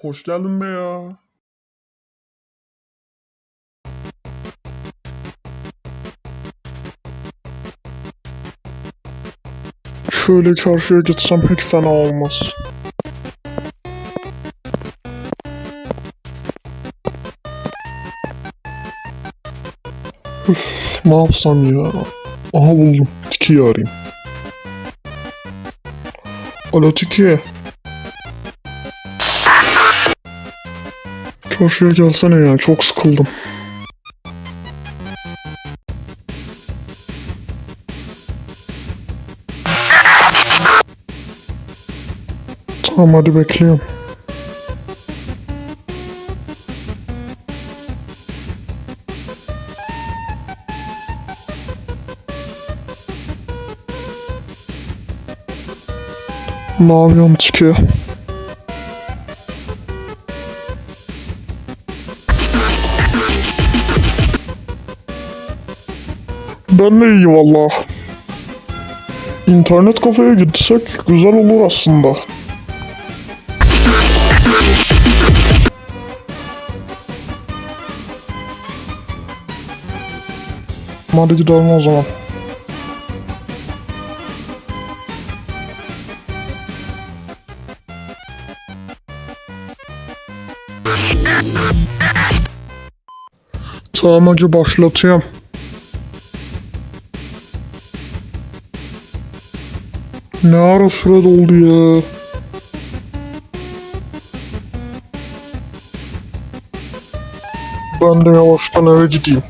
Hoş geldin be ya. Şöyle çarşıya gitsem pek fena olmaz. Üf, ne yapsam ya? Aha buldum. Tiki'yi arayayım. Alo Tiki. Çarşıya gelsene ya. Çok sıkıldım. Tamam hadi bekliyorum. Ne yapıyorsun Ben de iyi valla. İnternet kafeye gitsek güzel olur aslında. Hadi gidelim o zaman. Tamam hadi başlatıyorum. Ne ara süre doldu ya? Ben de yavaştan eve gideyim.